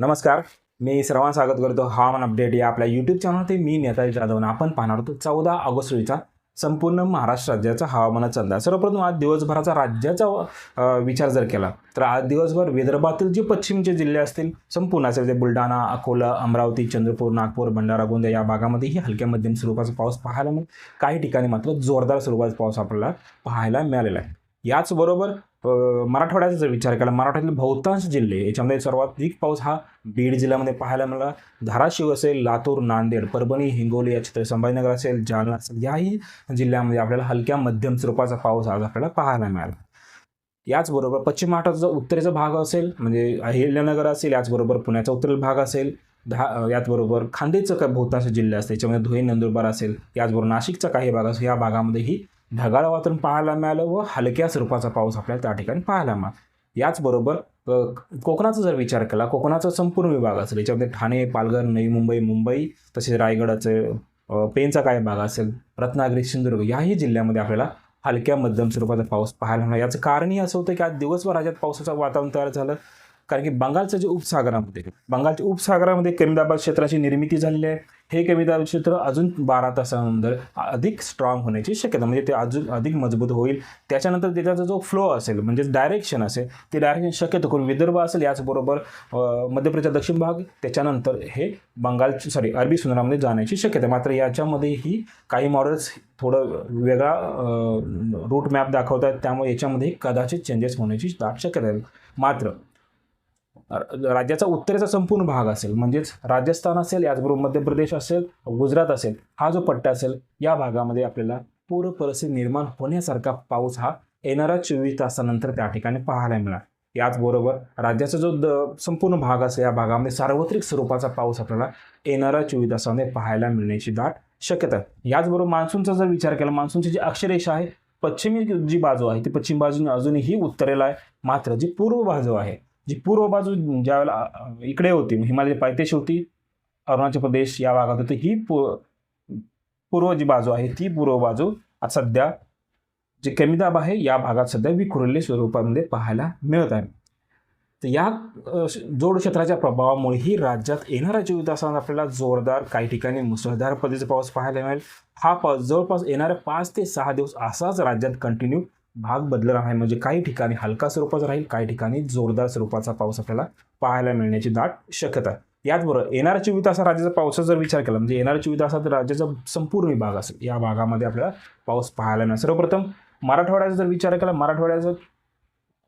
नमस्कार मी सर्वांना स्वागत करतो हवामान अपडेट या आपल्या यूट्यूब चॅनलवरती मी नेताजी जाधवन. आपण पाहणार होतो चौदा ऑगस्ट रोजीचा संपूर्ण महाराष्ट्र राज्याचा हवामानाचा अंदाज सर्वप्रथम आज दिवसभराचा राज्याचा विचार जर केला तर आज दिवसभर विदर्भातील जे पश्चिमचे जिल्हे असतील संपूर्ण असेल जे बुलढाणा अकोला अमरावती चंद्रपूर नागपूर भंडारा गोंदिया या भागामध्येही हलक्या मध्यम स्वरूपाचा पाऊस पाहायला मिळेल. काही ठिकाणी मात्र जोरदार स्वरूपाचा पाऊस आपल्याला पाहायला मिळालेला आहे. याचबरोबर मराठवाड्याचा जर विचार केला मराठवाड्यातील बहुतांश जिल्हे याच्यामध्ये सर्वाधिक पाऊस हा बीड जिल्ह्यामध्ये पाहायला मिळाला. धाराशिव असेल लातूर नांदेड परभणी हिंगोली या क्षेत्र संभाजीनगर असेल जालना असेल याही जिल्ह्यामध्ये आपल्याला हलक्या मध्यम स्वरूपाचा पाऊस आज आपल्याला पाहायला मिळाला. याचबरोबर पश्चिम महाराष्ट्राचा उत्तरेचा भाग असेल म्हणजे अहिल्यानगर असेल याचबरोबर पुण्याचा उत्तरेल भाग असेल दहा याचबरोबर खांदेचं काही बहुतांश जिल्हे असते त्याच्यामध्ये धुळे नंदुरबार असेल याचबरोबर नाशिकचा काही भाग असेल या भागामध्येही ढगाळ वातावरण पाहायला मिळालं व हलक्या स्वरूपाचा पाऊस आपल्याला त्या ठिकाणी पाहायला मिळाला. याचबरोबर कोकणाचा जर विचार केला कोकणाचा संपूर्ण विभाग असेल याच्यामध्ये ठाणे पालघर नवी मुंबई मुंबई तसेच रायगडाचे पेनचा काही भाग असेल रत्नागिरी सिंधुदुर्ग याही जिल्ह्यामध्ये आपल्याला हलक्या मध्यम स्वरूपाचा पाऊस पाहायला मिळाला. याचं कारणही असं होतं की आज दिवसभर राज्यात पावसाचं वातावरण तयार झालं. कारण की बंगालचं जे उपसागरामध्ये बंगालच्या उपसागरामध्ये कमी दाबात क्षेत्राची निर्मिती झालेली आहे. हे कमी दाब क्षेत्र अजून बारा तासानंतर अधिक स्ट्रॉंग होण्याची शक्यता म्हणजे ते अजून अधिक मजबूत होईल. त्याच्यानंतर त्याचा जो फ्लो असेल म्हणजे डायरेक्शन असेल ते डायरेक्शन शक्यतो करून विदर्भ असेल याचबरोबर अ, मध्य प्रदेशचा दक्षिण भाग त्याच्यानंतर हे बंगालची सॉरी अरबी समुद्रामध्ये जाण्याची शक्यता. मात्र याच्यामध्येही काही मॉडेल्स थोडं वेगळा रूट मॅप दाखवतात त्यामुळे याच्यामध्ये कदाचित चेंजेस होण्याची दाट शक्यता आहे. मात्र राज्याचा उत्तरेचा संपूर्ण भाग असेल म्हणजेच राजस्थान असेल याचबरोबर मध्य प्रदेश असेल गुजरात असेल हा जो पट्टा असेल या भागामध्ये आपल्याला पूर परिस्थिती निर्माण होण्यासारखा पाऊस हा येणारा चोवीस तासानंतर त्या ठिकाणी पाहायला मिळणार. याचबरोबर राज्याचा जो द संपूर्ण भाग असेल या भागामध्ये सार्वत्रिक स्वरूपाचा पाऊस आपल्याला येणारा चोवीस तासामध्ये पाहायला मिळण्याची दाट शक्यता याचबरोबर मान्सूनचा जर विचार केला मान्सूनची जी अक्षरेषा आहे पश्चिमी जी बाजू आहे ती पश्चिम बाजूने अजूनही उत्तरेला आहे मात्र जी पूर्व बाजू आहे जी पूर्व बाजू ज्यावेळेला इकडे होती हिमालय पायथ्याशी होती अरुणाचल प्रदेश या भागात होती ही पू पूर्व जी बाजू आहे ती पूर्व बाजू आज सध्या जे कमी दाब आहे या भागात सध्या विखुरलेल्या स्वरूपामध्ये पाहायला मिळत आहे. तर या जोड क्षेत्राच्या प्रभावामुळेही राज्यात येणाऱ्या चोवीस तासात आपल्याला जोरदार काही ठिकाणी मुसळधार पद्धतीचा पाऊस पाहायला मिळेल. हा पाऊस जवळपास येणाऱ्या पाच ते सहा दिवस असाच राज्यात कंटिन्यू भाग बदलणार आहे. म्हणजे काही ठिकाणी हलका स्वरूपाचा राहील काही ठिकाणी जोरदार स्वरूपाचा पाऊस आपल्याला पाहायला मिळण्याची दाट शक्यता आहे. याचबरोबर येणाऱ्या चोवीस तासात राज्याचा पावसाचा जर विचार केला म्हणजे येणाऱ्या चोवीस तासात राज्याचा संपूर्ण विभाग असेल या भागामध्ये आपल्याला पाऊस पाहायला मिळेल सर्वप्रथम मराठवाड्याचा जर विचार केला मराठवाड्याचा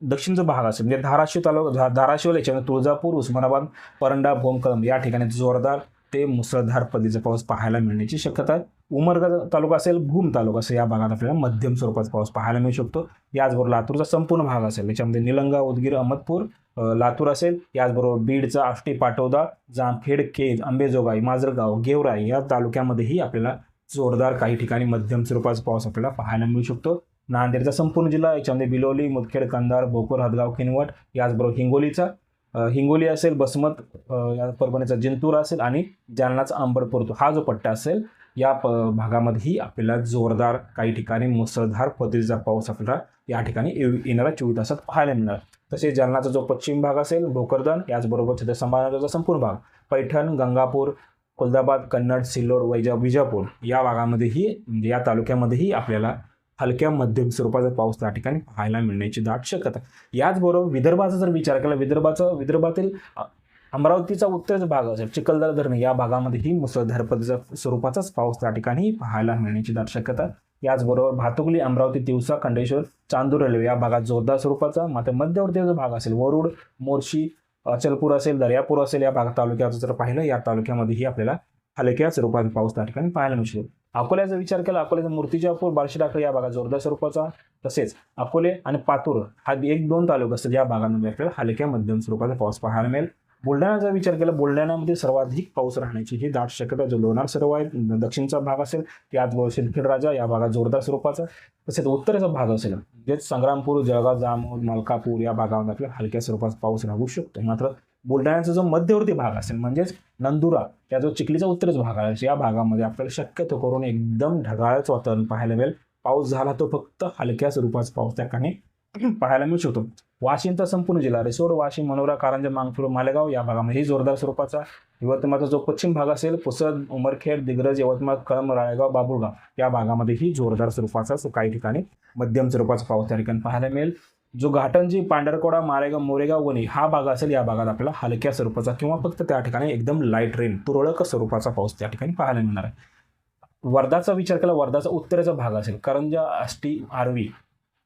दक्षिणचा भाग असेल म्हणजे धाराशिव तालुका धाराशिव याच्यामध्ये तुळजापूर उस्मानाबाद परंडा भोमकळंब या ठिकाणी जोरदार ते मुसळधार पद्धतीचा पाऊस पाहायला मिळण्याची शक्यता आहे. उमरगा तालुका असेल भूम तालुका असेल या भागात आपल्याला मध्यम स्वरूपाचा पाऊस पाहायला मिळू शकतो. याचबरोबर लातूरचा संपूर्ण भाग असेल याच्यामध्ये निलंगा उदगीर अहमदपूर लातूर असेल. याचबरोबर बीडचा आष्टी पाटोदा जामखेड केज आंबेजोगाई माजरगाव गेवराई या तालुक्यामध्येही आपल्याला जोरदार काही ठिकाणी मध्यम स्वरूपाचा पाऊस आपल्याला पाहायला मिळू शकतो. नांदेडचा संपूर्ण जिल्हा याच्यामध्ये बिलोली मुदखेड कंधार भोकर हदगाव किनवट याचबरोबर हिंगोलीचा हिंगोली असेल बसमत या परभणीचा जिंतूर असेल आणि जालनाचा अंबडपूर. हा जो पट्टा असेल या प भागामध्येही आपल्याला जोरदार काही ठिकाणी मुसळधार पद्धतीचा पाऊस आपल्याला या ठिकाणी येऊ- येणारा चोवीस तासात पाहायला मिळणार. तसेच जालनाचा जो पश्चिम भाग असेल भोकरदन याचबरोबर छत्र संभाजीनगरचा संपूर्ण भाग पैठण गंगापूर खुलदाबाद कन्नड सिल्लोड वैजा विजापूर या भागामध्येही म्हणजे या तालुक्यामध्येही आपल्याला हलक्या मध्यम स्वरूपाचा पाऊस त्या ठिकाणी पाहायला मिळण्याची दाट शक्यता याचबरोबर विदर्भाचा जर विचार केला विदर्भाचं विदर्भातील अमरावतीचा उत्तरचा भाग असेल चिखलदरा धरण या भागामध्येही मुसळधार पद्धतीचा स्वरूपाचाच पाऊस त्या ठिकाणी पाहायला मिळण्याची दाट शक्यता याचबरोबर भातुकली अमरावती दिवसा खंडेश्वर चांदूर रेल्वे या भागात जोरदार स्वरूपाचा मात्र मध्यवर्तीचा भाग असेल वरुड मोर्शी अचलपूर असेल दर्यापूर असेल या भाग तालुक्याचं जर पाहिलं या तालुक्यामध्येही आपल्याला हलक्या स्वरूपाचा पाऊस त्या ठिकाणी पाहायला मिळू शकतो अकोल्याचा विचार केला अकोल्याचा मूर्तिजापूर बार्शी टाकळी या भागात जोरदार स्वरूपाचा तसेच अकोले आणि पातूर हा एक दोन तालुका असतील या भागांमध्ये आपल्याला हलक्या मध्यम स्वरूपाचा पाऊस पाहायला मिळेल. बुलढाण्याचा विचार केला बुलढाण्यामध्ये सर्वाधिक पाऊस राहण्याची ही दाट शक्यता जो लोणार सरोवर आहे दक्षिणचा भाग असेल त्यात सिंदखेड राजा या भागात जोरदार स्वरूपाचा. तसेच उत्तरेचा भाग असेल म्हणजेच संग्रामपूर जळगाव जामोद मलकापूर या भागामध्ये आपल्याला हलक्या स्वरूपाचा पाऊस राहू शकतो. मात्र बुलढाण्याचा जो मध्यवर्ती भाग असेल म्हणजेच नंदुरा या जो चिखलीचा उत्तरच भाग आहे या भागामध्ये आपल्याला शक्यतो करून एकदम ढगाळच वातावरण पाहायला मिळेल. पाऊस झाला तो फक्त हलक्या स्वरूपाचा पाऊस त्या ठिकाणी पाहायला मिळू शकतो. वाशिमचा संपूर्ण जिल्हा. रिसोड वाशिम मनोरा कारंजा मांगपूर मालेगाव या भागामध्ये. ही जोरदार स्वरूपाचा यवतमाळचा जो पश्चिम भाग असेल पुसद उमरखेड दिग्रज यवतमाळ कळम राळेगाव बाबुळगाव या भागामध्ये ही जोरदार स्वरूपाचा काही ठिकाणी मध्यम स्वरूपाचा पाऊस त्या ठिकाणी पाहायला मिळेल. जो घाटंजी पांढरकोडा मारेगाव मोरेगाव वणी हा भाग असेल या भागात आपल्याला हलक्या स्वरूपाचा किंवा फक्त त्या ठिकाणी एकदम लाइट रेन तुरळक स्वरूपाचा पाऊस त्या ठिकाणी पाहायला मिळणार आहे. वर्धाचा विचार केला वर्धाचा उत्तरेचा भाग असेल करंजा आष्टी आरवी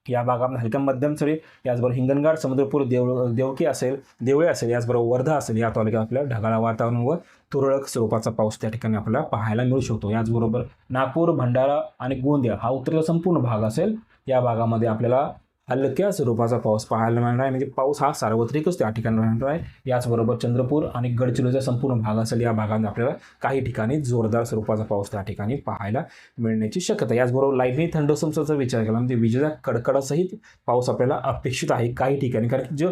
या भागामध्ये हलक्या मध्यम सरी याचबरोबर हिंगणघाट समुद्रपूर देव देवकी असेल देवळे असेल याचबरोबर वर्धा असेल या तालुक्यात आपल्याला ढगाळा वातावरण व तुरळक स्वरूपाचा पाऊस त्या ठिकाणी आपल्याला पाहायला मिळू शकतो. याचबरोबर नागपूर भंडारा आणि गोंदिया हा उत्तरेचा संपूर्ण भाग असेल. या भागामध्ये आपल्याला हलक्या स्वरूपाचा पाऊस पाहायला मिळणार आहे. म्हणजे पाऊस हा सार्वत्रिकच त्या ठिकाणी राहणार आहे. याचबरोबर चंद्रपूर आणि गडचिरोलीचा संपूर्ण भाग असेल या भागात आपल्याला काही ठिकाणी जोरदार स्वरूपाचा पाऊस त्या ठिकाणी पाहायला मिळण्याची शक्यता याचबरोबर लाईटनिंग थंडोसमचा विचार केला म्हणजे विजेचा कडकडासहित पाऊस आपल्याला अपेक्षित आहे काही ठिकाणी. कारण की जो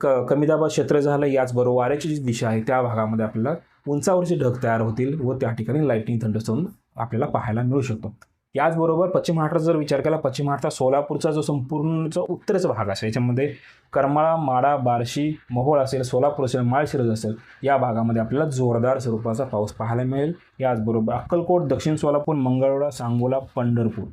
क कमी दाबा क्षेत्र झालं याचबरोबर वाऱ्याची जी दिशा आहे त्या भागामध्ये आपल्याला उंचावरचे ढग तयार होतील व त्या ठिकाणी लाईटनिंग थंडोसम आपल्याला पाहायला मिळू शकतो. याचबरोबर पश्चिम महाराष्ट्राचा जर विचार केला पश्चिम महाराष्ट्रात सोलापूरचा जो संपूर्ण जो उत्तरेचा भाग असेल याच्यामध्ये करमाळा माडा बार्शी मोहोळ असेल सोलापूर असेल माळशिरज असेल या भागामध्ये आपल्याला जोरदार स्वरूपाचा पाऊस पाहायला मिळेल. याचबरोबर अक्कलकोट दक्षिण सोलापूर मंगळवेढा सांगोला पंढरपूर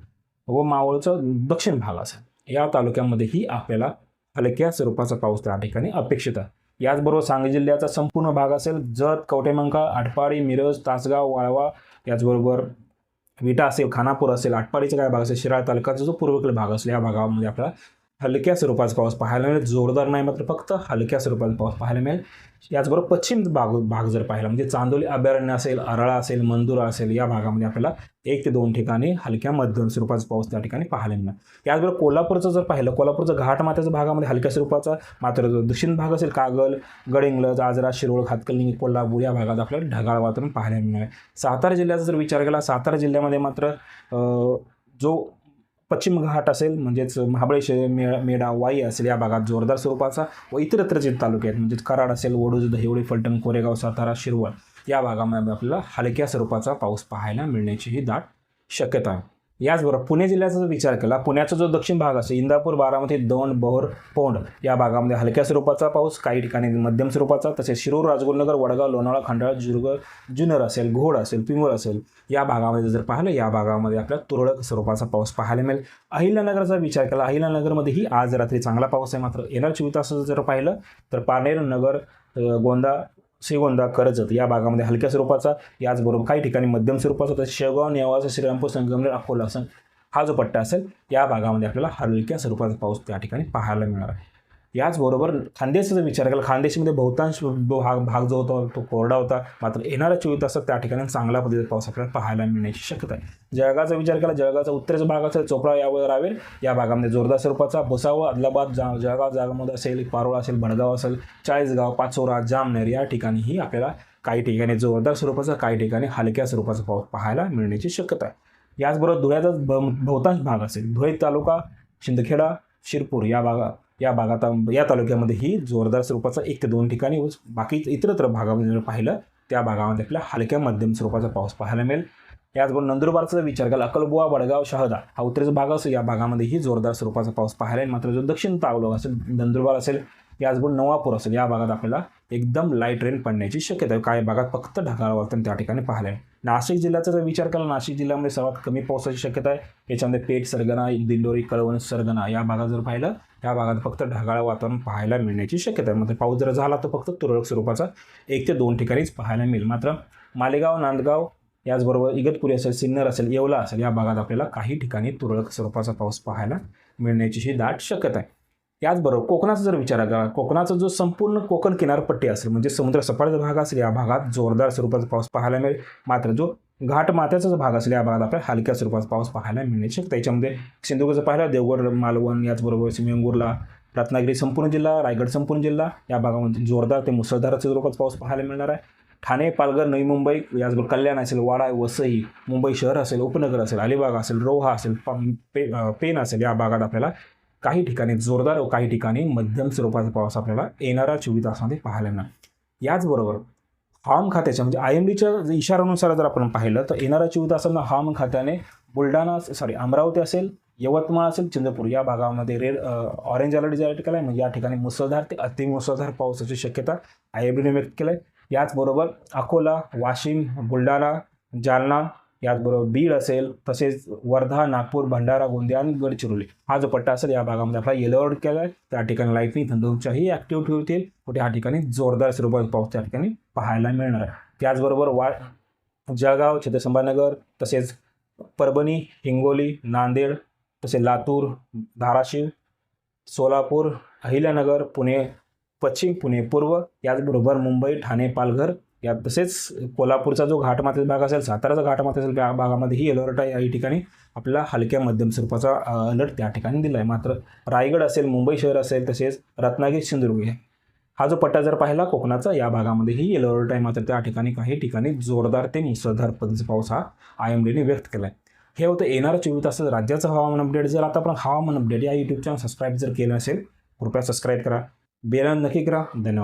व मावळचा दक्षिण भाग असेल. या तालुक्यामध्येही आपल्याला हलक्या स्वरूपाचा पाऊस त्या ठिकाणी अपेक्षित आहे. याचबरोबर सांगली जिल्ह्याचा संपूर्ण भाग असेल जत कवटेमंका आटपाडी मिरज तासगाव वाळवा याचबरोबर विटा असेल खानापूर असेल आटपाडीचा काय भाग असेल शिराळ तालुक्याचा जो पूर्वेकडील भाग असेल या भागामध्ये आपल्याला हलक्या स्वरूपाचा पाऊस पाहायला मिळेल. जोरदार नाही मात्र फक्त हलक्या स्वरूपाचा पाऊस पाहायला मिळेल. याचबरोबर पश्चिम भाग भाग जर पाहिला म्हणजे चांदोली अभयारण्य असेल अरळा असेल मंदुरा असेल या भागामध्ये आपल्याला एक ते दोन ठिकाणी हलक्या मध्यम स्वरूपाचा पाऊस त्या ठिकाणी पाहायला मिळणार. याचबरोबर कोल्हापूरचं जर पाहिलं कोल्हापूरचं घाटमात्याच्या भागामध्ये म्हणजे हलक्या स्वरूपाचा मात्र जो दक्षिण भाग असेल कागल गडिंग्लज आजरा शिरोळ खातकलिंग कोल्हापूर या भागात आपल्याला ढगाळ वातावरण पाहायला मिळणार. सातारा जिल्ह्याचा जर विचार केला सातारा जिल्ह्यामध्ये मात्र जो पश्चिम घाट असेल म्हणजेच महाबळेश्वर मे मेढा वाई असेल या भागात जोरदार स्वरूपाचा व इतरत्र जे तालुके आहेत म्हणजेच कराड असेल वडूज दहिवडी फलटण कोरेगाव सातारा शिरवळ या भागामध्ये आपल्याला हलक्या स्वरूपाचा पाऊस पाहायला मिळण्याची ही दाट शक्यता आहे. याचबरोबर पुणे जिल्ह्याचा जर विचार केला पुण्याचा जो दक्षिण भाग असेल इंदापूर बारामती दौंड बहोर पोंड या भागामध्ये हलक्या स्वरूपाचा पाऊस काही ठिकाणी मध्यम स्वरूपाचा तसेच शिरूर राजगुरुनगर वडगाव लोणावळा खंडाळा जुर्ग जुन्नर असेल घोड असेल पिंगोळ असेल या भागामध्ये जर पाहिलं या भागामध्ये आपल्याला तुरळक स्वरूपाचा पाऊस पाहायला मिळेल. अहिल्यानगरचा विचार केला अहिल्यानगरमध्येही आज रात्री चांगला पाऊस आहे मात्र येणार चोवीस तासाचं जर पाहिलं तर पारनेर नगर गोंदा श्रीगोंदा कर्जत या भागामध्ये हलक्या स्वरूपाचा याचबरोबर काही ठिकाणी मध्यम स्वरूपाचा तसेच शेगाव नेवासा श्रीरामपूर संगमनेर अकोला असं हा जो पट्टा असेल या भागामध्ये आपल्याला हलक्या स्वरूपाचा पाऊस त्या ठिकाणी पाहायला मिळणार आहे. याचबरोबर खानदेशचा विचार केला खानदेशमध्ये बहुतांश भाग भाग जो होता तो कोरडा होता. मात्र येणाऱ्या चोवीस तासात त्या ठिकाणी चांगला पद्धतीचा पाऊस आपल्याला पाहायला मिळण्याची शक्यता आहे. जळगावचा विचार केला जळगावचा उत्तरेचा भाग असेल चोपडा यावर रावेल या भागामध्ये जोरदार स्वरूपाचा भुसावळ आदिलाबाद जा जळगाव जागामध्ये असेल पारोळा असेल भडगाव असेल चाळीसगाव पाचोरा जामनेर या ठिकाणीही आपल्याला काही ठिकाणी जोरदार स्वरूपाचा काही ठिकाणी हलक्या स्वरूपाचा पाऊस पाहायला मिळण्याची शक्यता आहे. याचबरोबर धुळ्याचा बहुतांश भाग असेल धुळे तालुका शिंदखेडा शिरपूर या भागात या भागात या तालुक्यामध्ये ही जोरदार स्वरूपाचा एक ते दोन ठिकाणी व बाकी इतरत्र भागामध्ये जर पाहिलं त्या भागामध्ये आपल्याला हलक्या मध्यम स्वरूपाचा पाऊस पाहायला मिळेल. याचबरोबर नंदुरबारचा विचार केला अकलबुवा वडगाव शहदा हा उत्तरेचा भाग असेल. या भागामध्येही जोरदार स्वरूपाचा पाऊस पाहायला येईल. मात्र जो दक्षिण तालुका असेल नंदुरबार असेल याचबरोबर नवापूर असेल या भागात आपल्याला एकदम लाइट रेन पडण्याची शक्यता आहे. काही भागात फक्त ढगाळ वातावरण त्या ठिकाणी पाहायला आहे नाशिक जिल्ह्याचा जर विचार केला नाशिक जिल्ह्यामध्ये सर्वात कमी पावसाची शक्यता आहे. याच्यामध्ये पेठ सरगणा दिंडोरी कळवण सरगणा या भागात जर पाहिलं या भागात फक्त ढगाळ वातावरण पाहायला मिळण्याची शक्यता आहे. म्हणजे पाऊस जर झाला तर फक्त तुरळक स्वरूपाचा एक ते दोन ठिकाणीच पाहायला मिळेल. मात्र मालेगाव नांदगाव याचबरोबर इगतपुरी असेल सिन्नर असेल येवला असेल या भागात आपल्याला काही ठिकाणी तुरळक स्वरूपाचा पाऊस पाहायला मिळण्याची ही दाट शक्यता आहे. याचबरोबर कोकणाचा जर विचार करा कोकणाचा जो संपूर्ण कोकण किनारपट्टी असेल म्हणजे समुद्र सपाटचा भाग असेल या भागात जोरदार स्वरूपाचा पाऊस पाहायला मिळेल. मात्र जो घाट माथ्याचा जो भाग असेल या भागात आपल्याला हलक्या स्वरूपाचा पाऊस पाहायला मिळण्याची शक्यता याच्यामध्ये सिंधुदुर्गचं पाहिलं देवगड मालवण याचबरोबर सिमेंगूरला रत्नागिरी संपूर्ण जिल्हा रायगड संपूर्ण जिल्हा या भागामध्ये जोरदार ते मुसळधार स्वरूपाचा पाऊस पाहायला मिळणार आहे. ठाणे पालघर नवी मुंबई याचबरोबर कल्याण असेल वाडा वसई मुंबई शहर असेल उपनगर असेल अलिबाग असेल रोहा असेल प- पे पेन असेल या भागात आपल्याला काही ठिकाणी जोरदार व काही ठिकाणी मध्यम स्वरूपाचा पाऊस आपल्याला येणाऱ्या चोवीस तासामध्ये पाहायला मिळणार. याचबरोबर हवामान खात्याच्या म्हणजे आय एम डीच्या इशाऱ्यानुसार जर आपण पाहिलं तर येणाऱ्या चोवीस तासांना हवामान खात्याने बुलढाणा सॉरी अमरावती असेल यवतमाळ असेल चंद्रपूर या भागामध्ये रेड ऑरेंज अलर्ट जाहीर केला आहे म्हणजे या ठिकाणी मुसळधार ते अतिमुसळधार पावसाची शक्यता आय एम डीने व्यक्त केलं आहे याचबरोबर अकोला वाशिम बुलढाणा जालना याचबरोबर बीड असेल तसेच वर्धा नागपूर भंडारा गोंदिया आणि गडचिरोली. हा जो पट्टा असेल या भागामध्ये आपला येलो अलर्ट केला आहे. त्या ठिकाणी लाईटनिंग थंडूंच्याही ॲक्टिव्ह ठेवतील कुठे या ठिकाणी जोरदार स्वरूपात पाऊस त्या ठिकाणी पाहायला मिळणार आहे. त्याचबरोबर वा जळगाव छत्रसंभानगर तसेच परभणी हिंगोली नांदेड तसेच लातूर धाराशिव सोलापूर अहिल्यानगर पुणे पश्चिम पुणे पूर्व याचबरोबर मुंबई ठाणे पालघर या तसेच कोल्हापूरचा जो घाटमाथील भाग असेल साताराचा घाटमाथ्याचा त्या भागामध्येही अलर्ट आहे. या ठिकाणी आपल्याला हलक्या मध्यम स्वरूपाचा अलर्ट त्या ठिकाणी दिला आहे मात्र रायगड असेल मुंबई शहर असेल तसेच रत्नागिरी सिंधुदुर्ग आहे हा जो पट्टा जर पाहिला कोकणाचा या भागामध्येही येलो अलर्ट आहे. मात्र त्या ठिकाणी काही ठिकाणी जोरदार ते मुसळधार पद्धतीचा पाऊस हा आय एम डीने व्यक्त केला आहे हे होतं येणारं चोवीस तासात राज्याचं हवामान अपडेट जर आता आपण हवामान अपडेट या यूट्यूब चॅनल सबस्क्राईब जर केलं असेल कृपया सबस्क्राईब करा. बेलन नक्की करा. धन्यवाद.